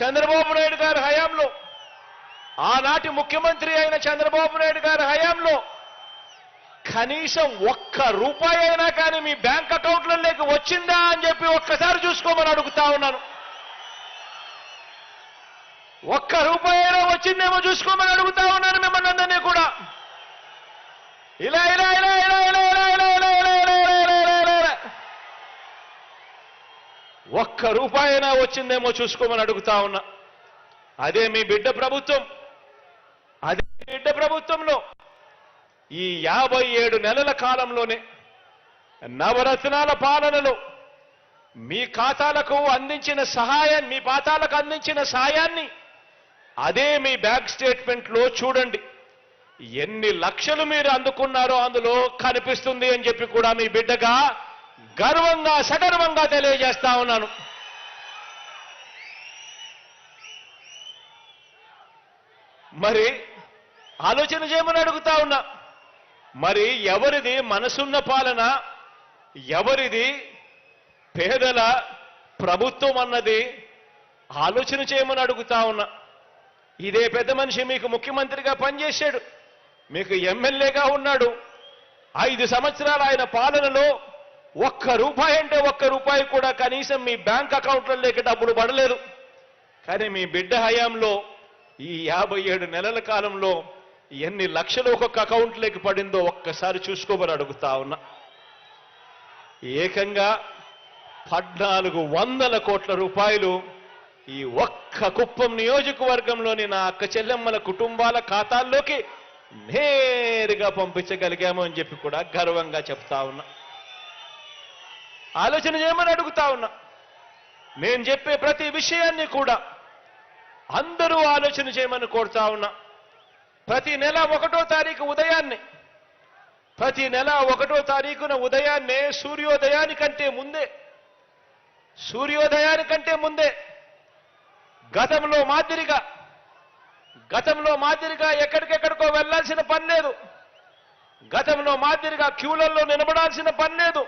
చంద్రబాబు నాయుడు గారి హయాంలో ఆనాటి ముఖ్యమంత్రి అయిన చంద్రబాబు నాయుడు గారి హయాంలో కనీసం ఒక్క రూపాయి అయినా కానీ మీ బ్యాంక్ అకౌంట్లలోకి వచ్చిందా అని చెప్పి ఒక్కసారి చూసుకోమని అడుగుతా ఉన్నాను. ఒక్క రూపాయి అయినా వచ్చిందేమో చూసుకోమని అడుగుతా ఉన్నాను మిమ్మల్ని అందరినీ కూడా. ఇలా ఒక్క రూపాయైనా వచ్చిందేమో చూసుకోమని అడుగుతా ఉన్నా. అదే మీ బిడ్డ ప్రభుత్వం. అదే మీ బిడ్డ ప్రభుత్వంలో. ఈ యాభై ఏడు నెలల కాలంలోనే నవరత్నాల పాలనలో మీ ఖాతాలకు అందించిన సహాయాన్ని మీ ఖాతాలకు అందించిన సాయాన్ని అదే మీ బ్యాంక్ స్టేట్మెంట్లో చూడండి. ఎన్ని లక్షలు మీరు అందుకున్నారో అందులో కనిపిస్తుంది అని చెప్పి కూడా మీ బిడ్డగా గర్వంగా సగర్వంగా తెలియజేస్తా ఉన్నాను. మరి ఆలోచన చేయమని అడుగుతా ఉన్నా. మరి ఎవరిది మనసున్న పాలన ఎవరిది పేదల ప్రభుత్వం అన్నది ఆలోచన చేయమని అడుగుతా ఉన్నా. ఇదే పెద్ద మనిషి మీకు ముఖ్యమంత్రిగా పనిచేశాడు. మీకు ఎమ్మెల్యేగా ఉన్నాడు. ఐదు సంవత్సరాలు ఆయన పాలనలో ఒక్క రూపాయి అంటే ఒక్క రూపాయి కూడా కనీసం మీ బ్యాంక్ అకౌంట్లలోకి డబ్బులు పడలేదు. కానీ మీ బిడ్డ హయాంలో ఈ యాభై ఏడు నెలల కాలంలో ఎన్ని లక్షలు ఒక్కొక్క అకౌంట్లోకి పడిందో ఒక్కసారి చూసుకోమని అడుగుతా ఉన్నా. ఏకంగా పద్నాలుగు వందల కోట్ల రూపాయలు ఈ ఒక్క కుప్పం నియోజకవర్గంలోని నా అక్క చెల్లెమ్మల కుటుంబాల ఖాతాల్లోకి నేరుగా పంపించగలిగాము అని చెప్పి కూడా గర్వంగా చెప్తా ఉన్నా. ఆలోచన చేయమని అడుగుతా ఉన్నా. నేను చెప్పే ప్రతి విషయాన్ని కూడా అందరూ ఆలోచన చేయమని కోరుతా ఉన్నా. ప్రతి నెల ఒకటో తారీఖు ఉదయాన్నే ప్రతి నెల ఒకటో తారీఖున ఉదయాన్నే సూర్యోదయానికంటే ముందే సూర్యోదయానికంటే ముందే గతంలో మాదిరిగా గతంలో మాదిరిగా ఎక్కడికెక్కడికో వెళ్ళాల్సిన పని లేదు. గతంలో మాదిరిగా క్యూలలో నిలబడాల్సిన పని లేదు.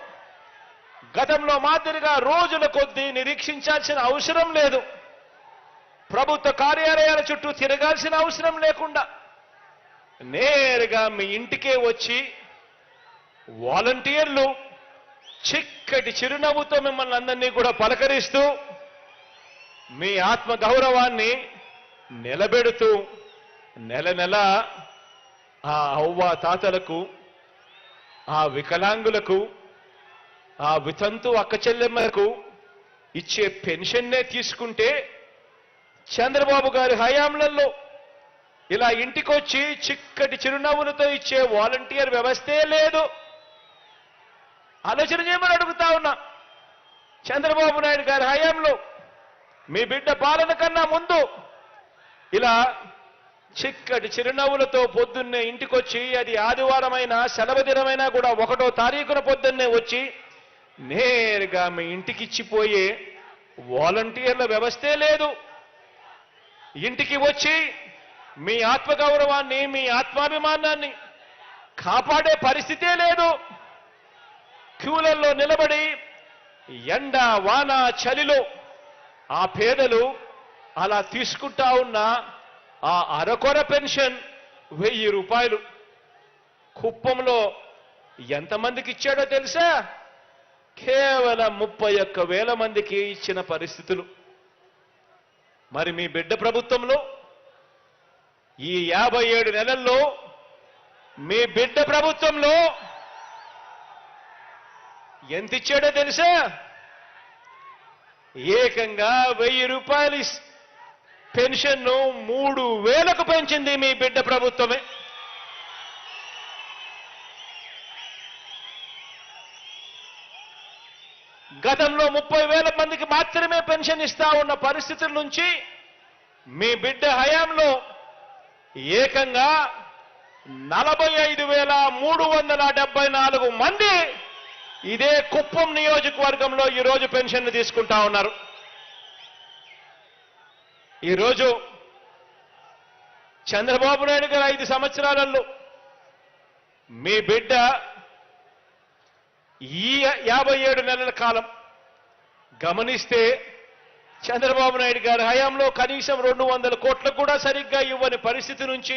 గతంలో మాదిరిగా రోజుల కొద్దీ నిరీక్షించాల్సిన అవసరం లేదు. ప్రభుత్వ కార్యాలయాల చుట్టూ తిరగాల్సిన అవసరం లేకుండా నేరుగా మీ ఇంటికే వచ్చి వాలంటీర్లు చిక్కటి చిరునవ్వుతో మిమ్మల్ని అందరినీ కూడా పలకరిస్తూ మీ ఆత్మ గౌరవాన్ని నిలబెడుతూ నెల నెల ఆ అవ్వ తాతలకు ఆ వికలాంగులకు ఆ వితంతు అక్క చెల్లెమ్మలకు ఇచ్చే పెన్షన్నే తీసుకుంటే చంద్రబాబు గారి హయాంలలో ఇలా ఇంటికొచ్చి చిక్కటి చిరునవ్వులతో ఇచ్చే వాలంటీర్ వ్యవస్థే లేదు. ఆలోచన చేయమని అడుగుతా ఉన్నా. చంద్రబాబు నాయుడు గారి హయాంలో మీ బిడ్డ పాలన కన్నా ముందు ఇలా చిక్కటి చిరునవ్వులతో పొద్దున్నే ఇంటికొచ్చి అది ఆదివారమైనా సెలవు దినమైనా కూడా ఒకటో తారీఖున పొద్దున్నే వచ్చి నేరుగా మీ ఇంటికి ఇచ్చిపోయే వాలంటీర్ల వ్యవస్థే లేదు. ఇంటికి వచ్చి మీ ఆత్మగౌరవాన్ని మీ ఆత్మాభిమానాన్ని కాపాడే పరిస్థితే లేదు. క్యూలల్లో నిలబడి ఎండ వాన చలిలో ఆ పేదలు అలా తీసుకుంటా ఉన్న ఆ అరకొర పెన్షన్ వెయ్యి రూపాయలు కుప్పంలో ఎంతమందికి ఇచ్చాడో తెలుసా? కేవలం ముప్పై ఒక్క వేల మందికి ఇచ్చిన పరిస్థితులు. మరి మీ బిడ్డ ప్రభుత్వంలో ఈ యాభై ఏడు నెలల్లో మీ బిడ్డ ప్రభుత్వంలో ఎంత ఇచ్చాడో తెలుసా? ఏకంగా వెయ్యి రూపాయలు పెన్షన్ను మూడు వేలకు పెంచింది మీ బిడ్డ ప్రభుత్వమే. గతంలో ముప్పై వేల మందికి మాత్రమే పెన్షన్ ఇస్తా ఉన్న పరిస్థితుల నుంచి మీ బిడ్డ హయాంలో ఏకంగా నలభై ఐదు వేల మూడు వందల డెబ్బై నాలుగు మంది ఇదే కుప్పం నియోజకవర్గంలో ఈరోజు పెన్షన్ తీసుకుంటా ఉన్నారు. ఈరోజు చంద్రబాబు నాయుడు గారు ఐదు సంవత్సరాలలో మీ బిడ్డ ఈ యాభై ఏడు నెలల కాలం గమనిస్తే చంద్రబాబు నాయుడు గారి హయాంలో కనీసం రెండు వందల కోట్లకు కూడా సరిగ్గా ఇవ్వని పరిస్థితి నుంచి